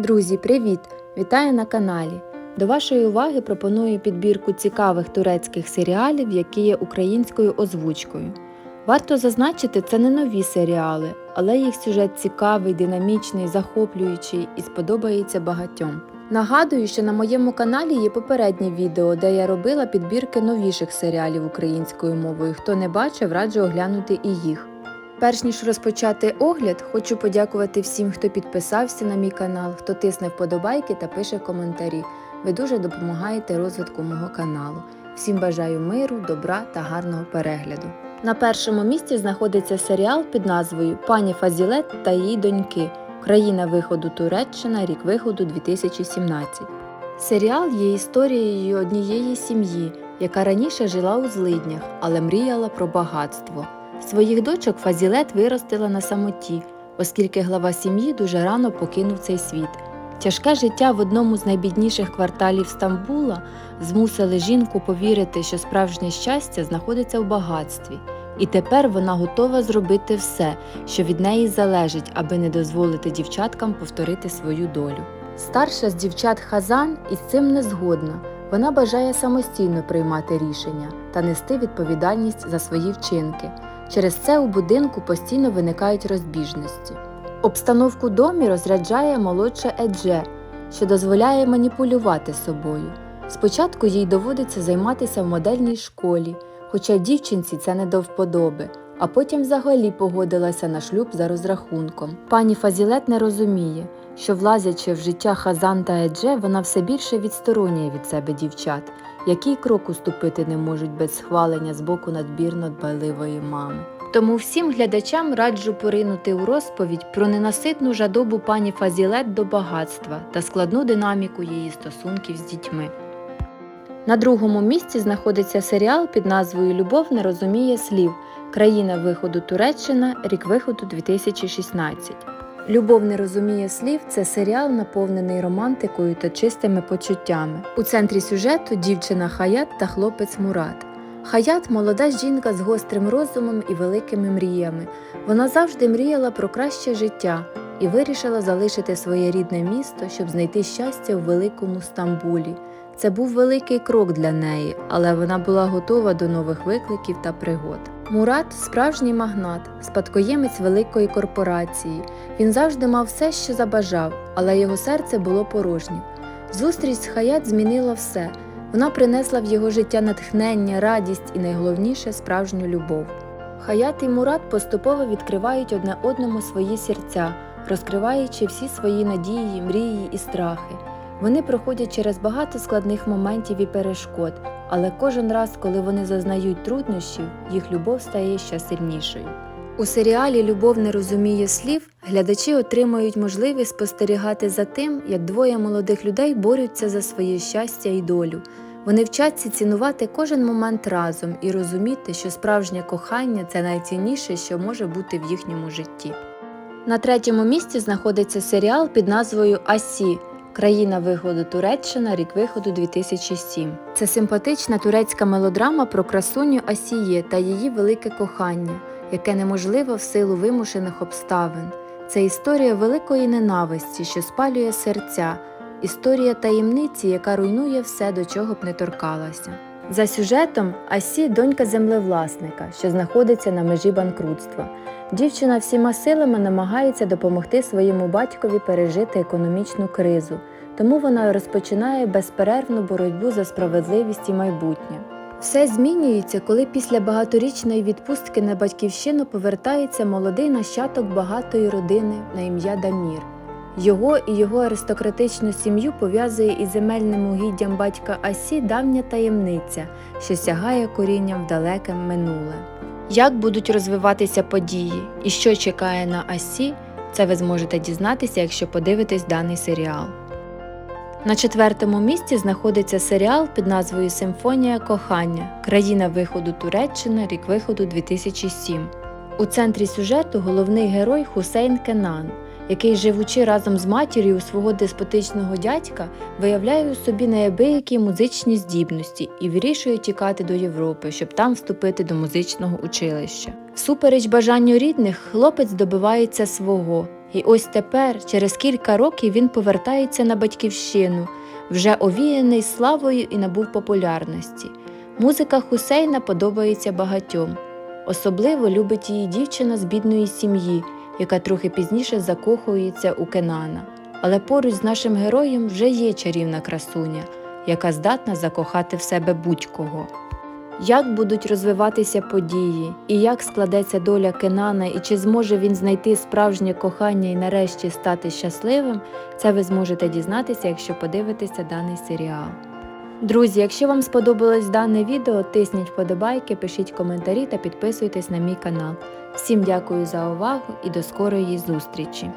Друзі, привіт! Вітаю на каналі. До вашої уваги пропоную підбірку цікавих турецьких серіалів, які є українською озвучкою. Варто зазначити, це не нові серіали, але їх сюжет цікавий, динамічний, захоплюючий і сподобається багатьом. Нагадую, що на моєму каналі є попереднє відео, де я робила підбірки новіших серіалів українською мовою. Хто не бачив, раджу оглянути і їх. Перш ніж розпочати огляд, хочу подякувати всім, хто підписався на мій канал, хто тисне вподобайки та пише коментарі. Ви дуже допомагаєте розвитку мого каналу. Всім бажаю миру, добра та гарного перегляду. На першому місці знаходиться серіал під назвою Пані Фазілет та її доньки. Країна виходу Туреччина, рік виходу 2017. Серіал є історією однієї сім'ї, яка раніше жила у злиднях, але мріяла про багатство. Своїх дочок Фазілет виростила на самоті, оскільки глава сім'ї дуже рано покинув цей світ. Тяжке життя в одному з найбідніших кварталів Стамбула змусили жінку повірити, що справжнє щастя знаходиться в багатстві, і тепер вона готова зробити все, що від неї залежить, аби не дозволити дівчаткам повторити свою долю. Старша з дівчат Хазан із цим не згодна. Вона бажає самостійно приймати рішення та нести відповідальність за свої вчинки. Через це у будинку постійно виникають розбіжності. Обстановку домі розряджає молодша Едже, що дозволяє маніпулювати собою. Спочатку їй доводиться займатися в модельній школі, хоча дівчинці це не до вподоби, а потім взагалі погодилася на шлюб за розрахунком. Пані Фазілет не розуміє, що влазячи в життя Хазан та Едже, вона все більше відсторонює від себе дівчат, які й кроку ступити не можуть без схвалення з боку надбірно дбайливої мами. Тому всім глядачам раджу поринути у розповідь про ненаситну жадобу пані Фазілет до багатства та складну динаміку її стосунків з дітьми. На другому місці знаходиться серіал під назвою Любов не розуміє слів. Країна виходу Туреччина, рік виходу 2016. Любов не розуміє слів це серіал, наповнений романтикою та чистими почуттями. У центрі сюжету дівчина Хаят та хлопець Мурат. Хаят молода жінка з гострим розумом і великими мріями. Вона завжди мріяла про краще життя і вирішила залишити своє рідне місто, щоб знайти щастя у великому Стамбулі. Це був великий крок для неї, але вона була готова до нових викликів та пригод. Мурат справжній магнат, спадкоємець великої корпорації. Він завжди мав все, що забажав, але його серце було порожнім. Зустріч з Хаят змінила все. Вона принесла в його життя натхнення, радість і найголовніше справжню любов. Хаят і Мурат поступово відкривають одне одному свої серця, розкриваючи всі свої надії, мрії і страхи. Вони проходять через багато складних моментів і перешкод, але кожен раз, коли вони зазнають труднощів, їх любов стає ще сильнішою. У серіалі Любов не розуміє слів глядачі отримають можливість спостерігати за тим, як двоє молодих людей борються за своє щастя і долю. Вони вчаться цінувати кожен момент разом і розуміти, що справжнє кохання це найцінніше, що може бути в їхньому житті. На третьому місці знаходиться серіал під назвою Асі. Країна виходу Туреччина, рік виходу 2007. Це симпатична турецька мелодрама про красуню Асіє та її велике кохання, яке неможливо в силу вимушених обставин. Це історія великої ненависті, що спалює серця, історія таємниці, яка руйнує все, до чого б не торкалася. За сюжетом Асі донька землевласника, що знаходиться на межі банкрутства. Дівчина всіма силами намагається допомогти своєму батькові пережити економічну кризу, тому вона розпочинає безперервну боротьбу за справедливість і майбутнє. Все змінюється, коли після багаторічної відпустки на батьківщину повертається молодий нащадок багатої родини на ім'я Дамір. Його і його аристократичну сім'ю пов'язує із земельним угіддям батька Асі давня таємниця, що сягає корінням в далеке минуле. Як будуть розвиватися події і що чекає на Асі, це ви зможете дізнатися, якщо подивитесь даний серіал. На четвертому місці знаходиться серіал під назвою Симфонія кохання. Країна виходу Туреччина, рік виходу 2007. У центрі сюжету головний герой Хусейн Кенан, який, живучи разом з матір'ю свого деспотичного дядька, виявляє у собі неабиякі музичні здібності і вирішує тікати до Європи, щоб там вступити до музичного училища. Всупереч бажанню рідних, хлопець добивається свого І ось тепер, через кілька років, він повертається на батьківщину, вже овіяний славою і набув популярності. Музика Хусейна подобається багатьом. Особливо любить її дівчина з бідної сім'ї, яка трохи пізніше закохується у Кенана. Але поруч з нашим героєм вже є чарівна красуня, яка здатна закохати в себе будь-кого. Як будуть розвиватися події, і як складеться доля Кенана, і чи зможе він знайти справжнє кохання і нарешті стати щасливим, це ви зможете дізнатися, якщо подивитеся даний серіал. Друзі, якщо вам сподобалось дане відео, тисніть вподобайки, пишіть коментарі та підписуйтесь на мій канал. Всім дякую за увагу і до скорої зустрічі!